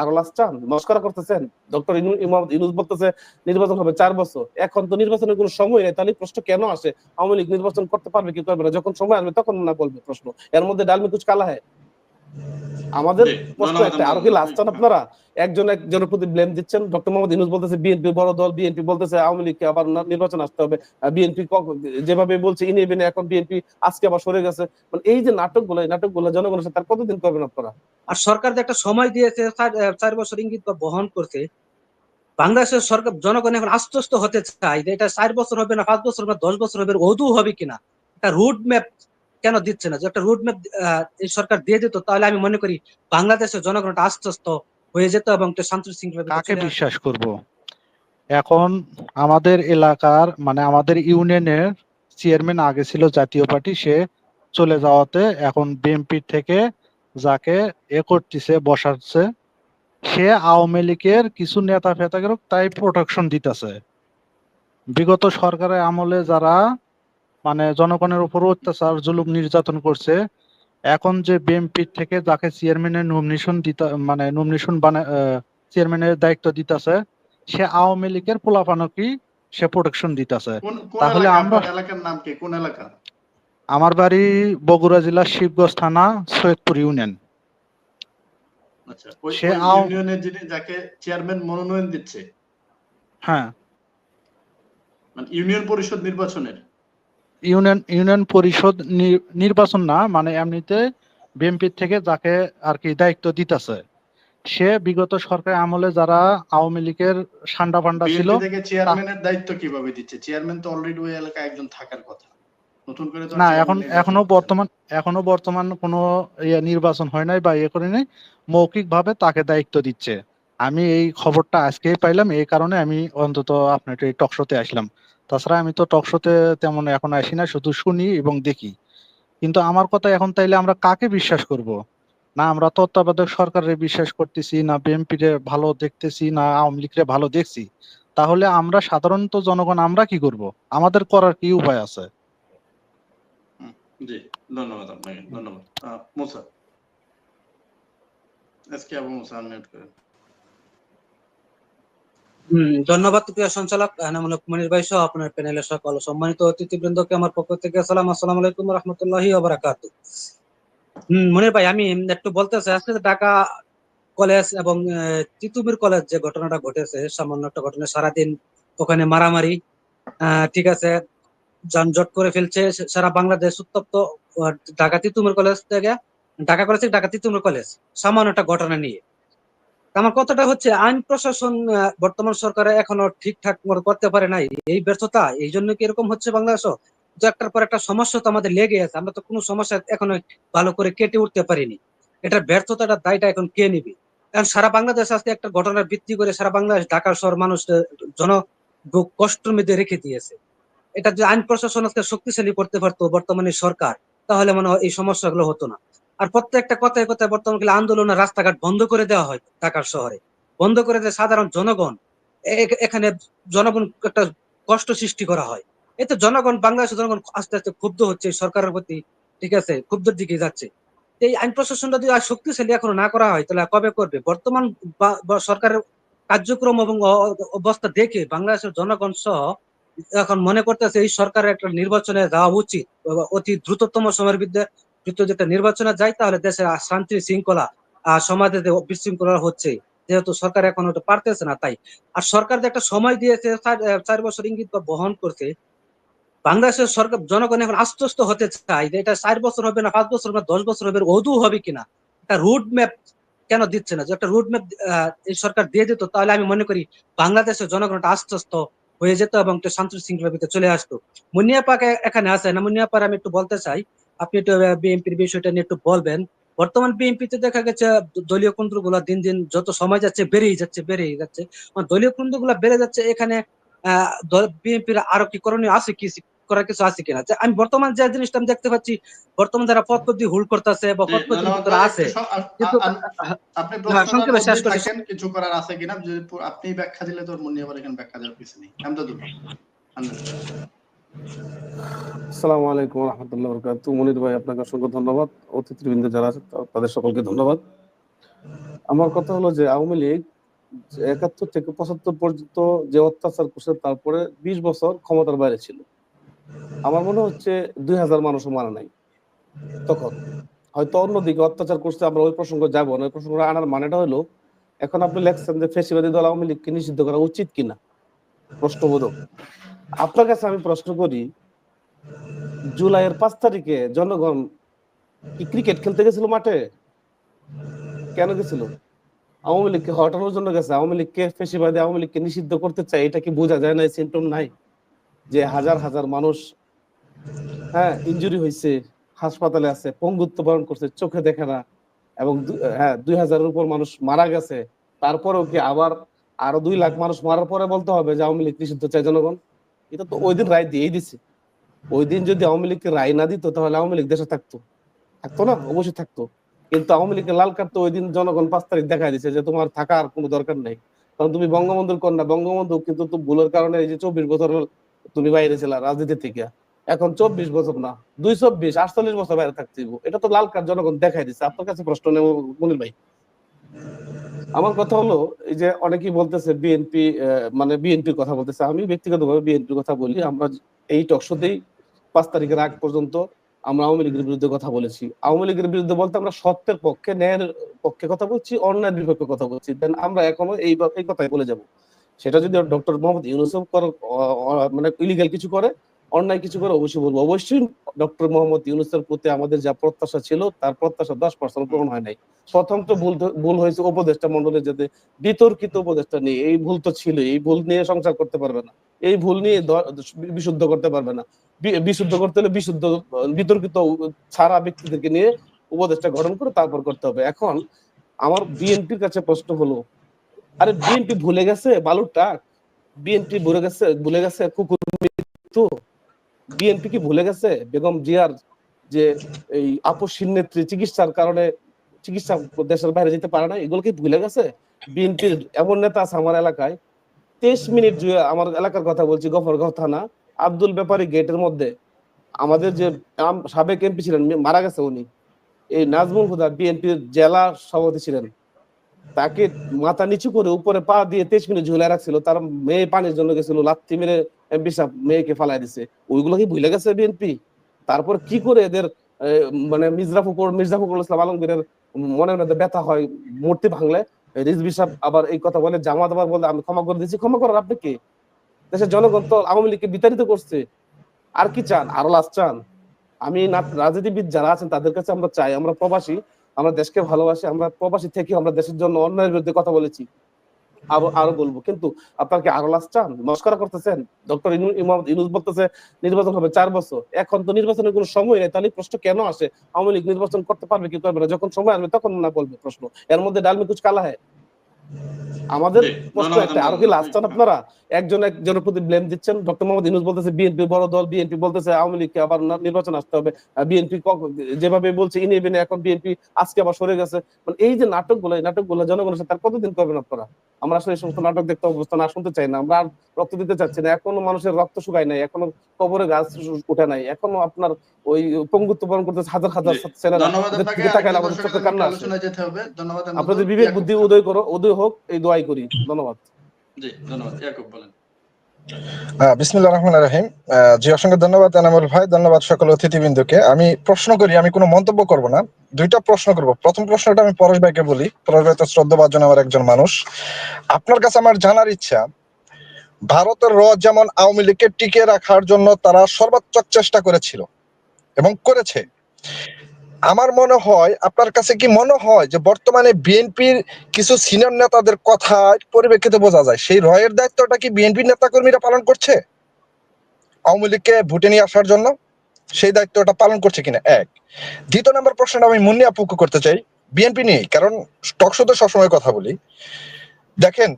আরও লাস্ট চান? নস্করা করতেছেন? ডক্টর ইনুস বলতেছে, নির্বাচন হবে চার বছর। এখন তো নির্বাচনের কোনো সময় নেই, তাহলে প্রশ্ন কেন আসে? আওয়ামী লীগ নির্বাচন করতে পারবে কি করবে না? যখন সময় আসবে তখন না বলবে প্রশ্ন। এর মধ্যে ডালমি কুচ কালা হয়? আমাদের প্রশ্ন একটা আরও কি। লাস্ট চান আপনারা একজন একজনের প্রতি ব্লেম দিচ্ছেন? ডক্টর মোহাম্মদ ইনুস বলতেছে বিএনপি বড় দল বিএনপি বলতেছে আওয়ামী লীগকে আবার নির্বাচন আসতে হবে। বিএনপি যেভাবে বলছে ইনি বিনে এখন বিএনপি আজকে আবার সরে গেছে। মানে এই যে নাটকগুলো এই নাটকগুলো জনগণের সাথে কতদিন করবেন আপনারা? আর সরকার যে একটা সময় দিয়েছে চার- বছর ইঙ্গিত বা বহন করছে বাংলাদেশের সরকার জনগণ এখন আশ্বস্ত হতে চায় যে এটা চার বছর হবে না পাঁচ বছর হবে না দশ বছর হবে অদূ হবে কিনা। একটা রুট ম্যাপ কেন দিচ্ছে না? যে একটা রুট ম্যাপ এই সরকার দিয়ে দিত তাহলে আমি মনে করি বাংলাদেশের জনগণ একটা আশ্বস্ত হয়ে যেত এবং একটা শান্তি শৃঙ্খলা কাকে বিশ্বাস করব? এখন আমাদের এলাকার মানে আমাদের ইউনিয়নের চেয়ারম্যান আগে ছিল জাতীয় পার্টি সে চলে যাওয়াতে এখন বিএনপি থেকে যাকে এ করতেছে বসাচ্ছে সে আওয়ামী লীগের কিছু নেতা ফেতাকে তাই প্রোটেকশন দিতেছে। বিগত সরকারের আমলে যারা মানে জনগণের উপর অত্যাচার জুলুম নির্যাতন করছে। এখন যে বিএনপি থেকে যাকে চেয়ারম্যানের নমিনেশন দিতে মানে নমিনেশন বানা চেয়ারম্যানের দায়িত্ব দিতেছে সে আওয়ামী লীগের পোলাপানকি সে প্রোটেকশন দিতেছে। তাহলে আমরা- এলাকার নাম কি? কোন এলাকা আমার বাড়ি বগুড়া জেলার শিবগঞ্জ থানা সৈয়দপুর ইউনিয়ন। আচ্ছা সে ইউনিয়নের যিনি যাকে চেয়ারম্যান মনোনয়ন দিচ্ছে। হ্যাঁ। মানে ইউনিয়ন পরিষদ নির্বাচনের। ইউনিয়ন ইউনিয়ন পরিষদ নির্বাচন না মানে এমনিতে বিএনপি থেকে যাকে আর কি দায়িত্ব দিতেছে। সে বিগত সরকার আমলে যারা আওয়ামী লীগের সান্ডা পান্ডা ছিল থেকে চেয়ারম্যানের দায়িত্ব কীভাবে দিচ্ছে? চেয়ারম্যান তো অলরেডি ওই এলাকায় একজন থাকার কথা। নতুন করে না এখন এখনও বর্তমান এখনও বর্তমান কোনো ইয়ে নির্বাচন হয় নাই বা ইয়ে করে নাই মৌখিক ভাবে তাকে দায়িত্ব দিচ্ছে। আমি এই খবরটা আজকেই পাইলাম এই কারণে আমি অন্তত আপনার এই টকশোতে আসলাম। তাছাড়া আমি তো টকশোতে তেমন এখন আসি না, শুধু শুনি এবং দেখি। কিন্তু আমার কথা এখন তাইলে আমরা কাকে বিশ্বাস করব? না, আমরা তত্ত্বাবধায়ক সরকারের বিশ্বাস করতেছি, না বিএনপি রে ভালো দেখতেছি, না আওয়ামী লীগ রে ভালো দেখছি। তাহলে আমরা সাধারণত জনগণ আমরা কি করব? আমাদের করার কি উপায় আছে? জি, ধন্যবাদ আপনাকে, ধন্যবাদ। মুসা। আজকে মুসা আনমিউট করেন। ধন্যবাদ প্রিয় সঞ্চালক। এনামূলক মনির ভাই সহ আপনার প্যানেলের সকল সম্মানিত অতিথিবৃন্দকে আমার পক্ষ থেকে আসসালাম আসসালামু আলাইকুম রহমতুল্লাহি ওবারাকাতু মনির ভাই, আমি একটু বলতে চাই আজকে ঢাকা কলেজ এবং তিতুমির কলেজ যে ঘটনাটা ঘটেছে, সামান্য একটা ঘটনা, সারাদিন ওখানে মারামারি ঠিক আছে, যানজট করে ফেলছে সারা বাংলাদেশ উত্তপ্ত ঢাকা, তিতুমির কলেজ থেকে, ঢাকা কলেজ থেকে ঢাকা, তিতুমির কলেজ, সামান্য একটা ঘটনা নিয়ে। আমার কথাটা হচ্ছে, আইন প্রশাসন বর্তমান সরকারে এখনও ঠিকঠাক করতে পারে নাই। এই ব্যর্থতা, এই জন্য কি এরকম হচ্ছে বাংলাদেশও? তো একটার পর একটা সমস্যা তো আমাদের লেগে আছে, আমরা তো কোনো সমস্যা এখনও ভালো করে কেটে উঠতে পারিনি। এটার ব্যর্থতাটা দায়টা এখন কে নিবে? কারণ সারা বাংলাদেশ আজকে একটা ঘটনার ভিত্তি করে সারা বাংলাদেশ, ঢাকা শহর মানুষ জন বুক কষ্টের মধ্যে রেখে দিয়েছে। এটা যে আইন প্রশাসন আজকে শক্তিশালী করতে পারতো বর্তমানে সরকার, তাহলে মনে হয় এই সমস্যাগুলো হতো না। আর প্রত্যেকটা কথায় কথায় বর্তমানে আন্দোলনের রাস্তাঘাট বন্ধ করে দেওয়া হয় ঢাকার শহরে। বন্ধ করে দিয়ে সাধারণ জনগণ। এখানে জনগণ একটা কষ্ট সৃষ্টি করা হয়। এতে জনগণ, বাংলাদেশের জনগণ আস্তে আস্তে ক্ষুব্ধ হচ্ছে সরকারের প্রতি, ঠিক আছে, ক্ষুব্ধের দিকে যাচ্ছে। এই আইন প্রশাসনটা যদি আর শক্তিশালী এখনও না করা হয়, তাহলে কবে করবে? বর্তমান সরকারের কার্যক্রম এবং অবস্থা দেখে বাংলাদেশের জনগণ সহ এখন মনে করতেছে এই সরকারের একটা নির্বাচনে যাওয়া উচিত, অতি দ্রুততম সময়ের বিরুদ্ধে দ্রুত যেটা নির্বাচনে যায়, তাহলে দেশে আর শান্তি শৃঙ্খলা সমাজে যে বিশৃঙ্খলা হচ্ছে, যেহেতু সরকার এখন ওটা পারতেছে না, তাই। আর সরকার যে একটা সময় দিয়েছে, চার- বছর ইঙ্গিত বা বহন করছে, বাংলাদেশের সরকার, জনগণ এখন আশ্বস্ত হতে চায় যে এটা চার বছর হবে না, পাঁচ বছর হবে দশ বছর হবে অদূ হবে কিনা একটা রুট ম্যাপ কেন দিচ্ছে না? যে একটা রুট ম্যাপ এই সরকার দিয়ে দিত, তাহলে আমি মনে করি বাংলাদেশের জনগণ একটা আশ্বস্ত হয়ে যেত এবং একটা শান্তি শৃঙ্খলার ভিতরে চলে আসতো। মুনিয়া পাক এখানে আছে না? মুনিয়া পার আমি একটু বলতে চাই আপনি একটু বিএনপির বিষয়টা নিয়ে একটু বলবেন। বর্তমান বিএনপিতে দেখা গেছে দলীয় কেন্দ্রগুলো দিন দিন যত সময় যাচ্ছে বেড়েই যাচ্ছে বেড়েই যাচ্ছে। আমার দলীয় কেন্দ্রগুলো বেড়ে যাচ্ছে এখানে বিএনপির আরও কি করণীয় আছে কি করার কিছু আছে কিনা? আমি বর্তমান যে জিনিসটা আমি দেখতে পাচ্ছি বর্তমান যারা পদ পদ দিয়ে হুল করতেছে বা পদ পদ ধন্যবাদ। যারা ভাই। আছে আপনি হ্যাঁ, শেষ কিছু করার আছে কিনা? যদি আপনি ব্যাখ্যা দিলে তোর মনে হবে এখানে ব্যাখ্যা দেওয়ার কিছু নেই। আমদাদুল আসসালামু আলাইকুম রহমতুল্লাহ বরকাত মনির ভাই, আপনাকে অসংখ্য ধন্যবাদ। অতিথিবৃন্দ যারা আছে তাদের সকলকে ধন্যবাদ। আমার কথা হলো যে, আওয়ামী লীগ একাত্তর থেকে পঁচাত্তর পর্যন্ত যে অত্যাচার করছে, তারপরে বিশ বছর ক্ষমতার বাইরে ছিল। আমার মনে হচ্ছে দুই হাজার মানুষও মারা নাই তখন। হয়তো অন্যদিকে অত্যাচার করছে, আমরা ওই প্রসঙ্গ যাব না। ওই প্রসঙ্গ আনার মানেটা হলো, এখন আপনি লেখছেন যে ফেসিবাদী দল আওয়ামী লীগকে নিষিদ্ধ করা উচিত কিনা? প্রশ্নবোধক। আপনার কাছে আমি প্রশ্ন করি, জুলাইয়ের পাঁচ তারিখে জনগণ কি ক্রিকেট খেলতে গেছিল মাঠে? কেন গেছিল? আওয়ামী লীগকে হটানোর জন্য গেছে। আওয়ামী লীগকে ফেসিবাদী, আওয়ামী লীগকে নিষিদ্ধ করতে চায়, এটা কি বোঝা যায় না? সিমটম নাই যে হাজার হাজার মানুষ হ্যাঁ ইনজুরি হয়েছে, হাসপাতালে আছে, পঙ্গুত্ব বরণ করছে, চোখে দেখে না এবং হ্যাঁ দুই হাজারের উপর মানুষ মারা গেছে। তারপরেও কি আবার আরও দুই লাখ মানুষ মারার পরে বলতে হবে যে আওয়ামী লীগ নিষিদ্ধ চাই জনগণ? এটা তো ওই দিন রায় দিয়েই দিছে। ওই দিন যদি আওয়ামী লীগকে রায় না দিত, তাহলে আওয়ামী লীগ দেশে থাকতো। থাকতো না? অবশ্যই থাকতো। কিন্তু আওয়ামী লীগের লাল কার্ড তো ওই দিন জনগণ পাঁচ তারিখ দেখা দিছে যে তোমার থাকার কোনো দরকার নেই। কারণ তুমি বঙ্গবন্ধুর কন্যা, বঙ্গবন্ধু কিন্তু তো ভুলের কারণে এই যে চব্বিশ বছর তুমি বাইরে ছিলা রাজনীতি থেকে। এখন চব্বিশ বছর না, দুই চব্বিশ, আটচল্লিশ বছর বাইরে থাকতে এটা তো লাল কার্ড জনগণ দেখাই দিচ্ছে আপনার কাছে প্রশ্ন নেব মনির ভাই। আমার কথা হলো, এই যে অনেকেই বলতেছে বিএনপি মানে বিএনপির কথা বলতেছে। আমি ব্যক্তিগতভাবে বিএনপির কথা বলি। আমরা এই টকশোতেই পাঁচ তারিখের আগ পর্যন্ত আমরা আওয়ামী লীগের বিরুদ্ধে কথা বলেছি। আওয়ামী লীগের বিরুদ্ধে বলতে আমরা সত্যের পক্ষে, ন্যায়ের পক্ষে কথা বলছি, অন্যায়ের বিপক্ষে কথা বলছি। দেন আমরা এখনও এই এই কথাই বলে যাব। সেটা যদি ডক্টর মোহাম্মদ ইউনুসফ মানে ইলিগাল কিছু করে অন্যায় কিছু করে অবশ্যই বলব। অবশ্যই ডক্টর মোহাম্মদ ইউনুসের প্রতি আমাদের যা প্রত্যাশা ছিল, তার প্রত্যাশা দশ পার্সেন্ট পূরণ হয় নাই। প্রথম তো ভুল ভুল হয়েছে উপদেষ্টা মন্ডলের যাতে বিতর্কিত উপদেষ্টা নিয়ে এই ভুল তো ছিল এই ভুল নিয়ে সংসার করতে পারবে না। এই ভুল নিয়ে বিশুদ্ধ করতে পারবে না। বিশুদ্ধ করতে হলে বিশুদ্ধ, বিতর্কিত ছাড়া ব্যক্তিদেরকে নিয়ে উপদেষ্টা গঠন করে তারপর করতে হবে। এখন আমার বিএনপির কাছে প্রশ্ন হলো, আরে বিএনপি ভুলে গেছে বালুর টাক বিএনপি ভুলে গেছে ভুলে গেছে কুকুর মৃত্যু? বিএনপি কি ভুলে গেছে? বেগম জিয়ার যে এই আপসীন নেত্রী, চিকিৎসার কারণে চিকিৎসা দেশের বাইরে যেতে পারে না এগুলো কি ভুলে গেছে? বিএনপির এমন নেতা আছে আমার এলাকায়। তেইশ মিনিট জুড়ে আমার এলাকার কথা বলছি গফরগাঁও থানা, আব্দুল ব্যাপারী গেটের মধ্যে। আমাদের যে সাবেক এমপি ছিলেন মারা গেছে উনি। এই নাজমুল হুদা বিএনপির জেলা সভাপতি ছিলেন। তাকে মাথা নিচু করে উপরে পা দিয়ে তেইশ মিনিট ঝুলে রাখছিল, তার মেয়ে পানির জন্য গেছিল, লাত্তি মেরে এমপি সাহেব, মেয়েকে ফালাই দিছে। ওইগুলো কি ভুলে গেছে বিএনপি তারপর কি করে এদের মানে মির্জা ফখর মির্জা ইসলাম আলমগীরের মনের মধ্যে ব্যথা হয়, মূর্তি ভাঙলে রিজবি সাহেব আবার এই কথা বলে, জামাত আবার বলে, আমি ক্ষমা করে দিচ্ছি ক্ষমা করার আপনি কি? দেশের জনগণ তো আওয়ামী লীগকে বিতাড়িত করছে। আর কি চান? আরও লাশ চান? আমি রাজনীতিবিদ যারা আছেন, তাদের কাছে আমরা চাই, আমরা প্রবাসী, আমরা দেশকে ভালোবাসি, আমরা প্রবাসী থেকে আমরা দেশের জন্য অন্যায়ের বিরুদ্ধে কথা বলেছি। আরও আরও বলব। কিন্তু আপনার কি আরও লাশ চান মস্করা করতেছেন? ডক্টর ইনুস বলতেছে নির্বাচন হবে চার বছর। এখন তো নির্বাচনের কোনো সময় নেই তাহলে প্রশ্ন কেন আসে? আওয়ামী লীগ নির্বাচন করতে পারবে কি করবে না? যখন সময় আসবে তখন না বলবে প্রশ্ন। এর মধ্যে ডালমি কুচ কালা হয়। আমাদের প্রশ্ন একটা। আরও কি। লাশ চান আপনারা? একজন একজনের প্রতি ব্লেম দিচ্ছেন। ডক্টর মোহাম্মদ ইউনুস বলতেছে বিএনপি বড় দল বিএনপি বলতেছে আওয়ামী লীগকে আবার নির্বাচন আসতে হবে। বিএনপি যেভাবে বলছে ইনি বিনে এখন বিএনপি আজকে আবার সরে গেছে। মানে এই যে নাটকগুলো এই নাটকগুলো জনগণের সাথে আর কতদিন করবেন আপনারা? আমরা আসলে এই সমস্ত নাটক দেখতে অবস্থা না শুনতে চাই না। আমরা আর রক্ত দিতে চাচ্ছি না। এখনও মানুষের রক্ত শুকায় নাই এখনও কবরে গাছ উঠে নাই এখনও আপনার ওই পঙ্গুত্ব বরণ করতে হাজার হাজার ছেলেরা। আপনাদের বিবেক বুদ্ধি উদয় করো উদয় হোক এই দোয়াই করি। ধন্যবাদ। জি ধন্যবাদ। ইয়াকুব বলেন। বিসমিল্লাহ রহমান রাহিম। জি, অসংখ্য ধন্যবাদ এনামুল ভাই, ধন্যবাদ সকল অতিথিবৃন্দকে। আমি প্রশ্ন করি, আমি কোনো মন্তব্য করব না, দুইটা প্রশ্ন করব। প্রথম প্রশ্নটা আমি পরশ ভাইকে বলি। পরশ ভাই তো শ্রদ্ধাভাজন আমার একজন মানুষ। আপনার কাছে আমার জানার ইচ্ছা, ভারতের র যেমন আওয়ামী লীগকে টিকিয়ে রাখার জন্য তারা সর্বাত্মক চেষ্টা করেছিল এবং করেছে আমার মনে হয়, আপনার কাছে কি মনে হয় যে বর্তমানে বিএনপির কিছু সিনিয়র নেতাদের কথা পরিপ্রেক্ষিতে বোঝা যায়? সেই রয়ের দায়িত্বটা কি বিএনপি নেতাকর্মীরা পালন করছে? আওয়ামী লীগকে ভোটে নিয়ে আসার জন্য সেই দায়িত্বটা পালন করছে কিনা? এক। দ্বিতীয় নম্বর প্রশ্নটা আমি মুন্নি আপুকে করতে চাই। বিএনপি নিয়ে কারণ টকশোতে সবসময় কথা বলি। দেখেন,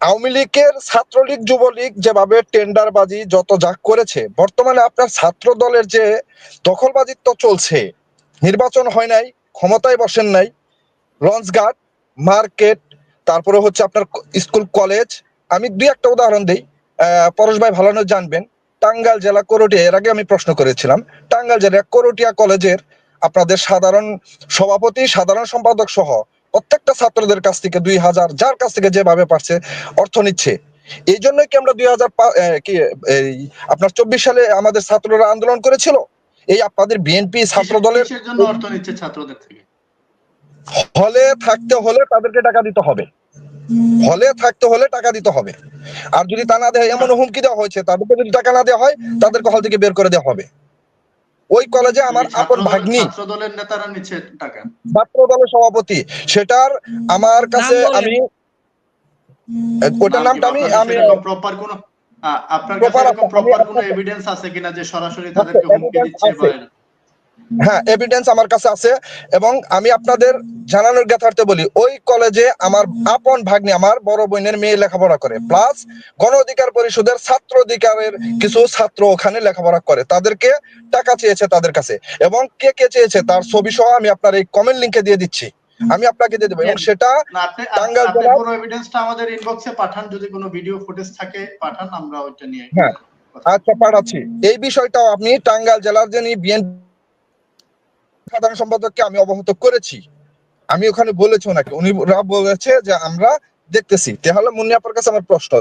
আওয়ামী লীগের ছাত্রলীগ, যুবলীগ যেভাবে টেন্ডারবাজি যত যা করেছে, বর্তমানে আপনার ছাত্র দলের যে দখলবাজিত্ব চলছে নির্বাচন হয় নাই, ক্ষমতায় বসেন নাই, লঞ্চ গার্ড, মার্কেট, তারপরে হচ্ছে আপনার স্কুল, কলেজ। আমি দুই একটা উদাহরণ দিই পরশ ভাই ভালো জানবেন। টাঙ্গাল জেলা করটিয়া এর আগে আমি প্রশ্ন করেছিলাম। টাঙ্গাল জেলা করটিয়া কলেজের আপনাদের সাধারণ সভাপতি, সাধারণ সম্পাদক সহ প্রত্যেকটা ছাত্রদের কাছ থেকে দুই হাজার, যার কাছ থেকে যেভাবে পারছে অর্থ নিচ্ছে। এই জন্যই কি আমরা দুই হাজার কি আপনার চব্বিশ সালে আমাদের ছাত্ররা আন্দোলন করেছিল? এই আপনাদের বিএনপি ছাত্র দলের জন্য অর্থ নিচ্ছে ছাত্রদের থেকে? হলে থাকতে হলে তাদেরকে টাকা দিতে হবে। হলে থাকতে হলে টাকা দিতে হবে। আর যদি তা না দেয় এমন হুমকি দেওয়া হয়েছে তাদেরকে যদি টাকা না দেওয়া হয় তাদেরকে হল থেকে বের করে দেওয়া হবে। ওই কলেজে আমার আপন ভাগ্নি ছাত্রদলের নেতারা নিচ্ছে টাকা। ছাত্র দলের সভাপতি। সেটার আমার কাছে আমি ওটার নামটা আমি আমি প্রপার কোন আপনার কাছে এরকম প্রপার কোন এভিডেন্স আছে কিনা যে সরাসরি তাদেরকে হুমকি দিচ্ছে বা হ্যাঁ এভিডেন্স আমার কাছে আছে এবং আমি আপনাদের জানানোর জ্ঞাতার্থে বলি ওই কলেজে আমার আপন ভাগ্নি আমার বড় বোনের মেয়ে লেখাপড়া করে। প্লাস গণ অধিকার পরিষদের ছাত্র অধিকারের কিছু ছাত্র ওখানে লেখাপড়া করে। তাদেরকে টাকা চেয়েছে তাদের কাছে এবং কে কে চেয়েছে তার ছবি সহ আমি আপনার এই কমেন্ট লিংকে দিয়ে দিচ্ছি। আমি আপনাকে দিয়ে দেবো এবং সেটা টাঙ্গাইল জেলা পুরো এভিডেন্সটা আমাদের ইনবক্সে পাঠান যদি কোনো ভিডিও ফুটেজ থাকে পাঠান আমরা ওইটা নিয়ে হ্যাঁ। আচ্ছা পাঠাচ্ছি। এই বিষয়টাও আপনি টাঙ্গাইল জেলার যিনি বিএনপি সাধারণ সম্পাদককে আমি অবগত করেছি। আমি ওখানে বলেছি ওনাকে উনি বলেছে যে আমরা দেখতেছি। তাহলে মুন্নি আপার কাছে আমার প্রশ্ন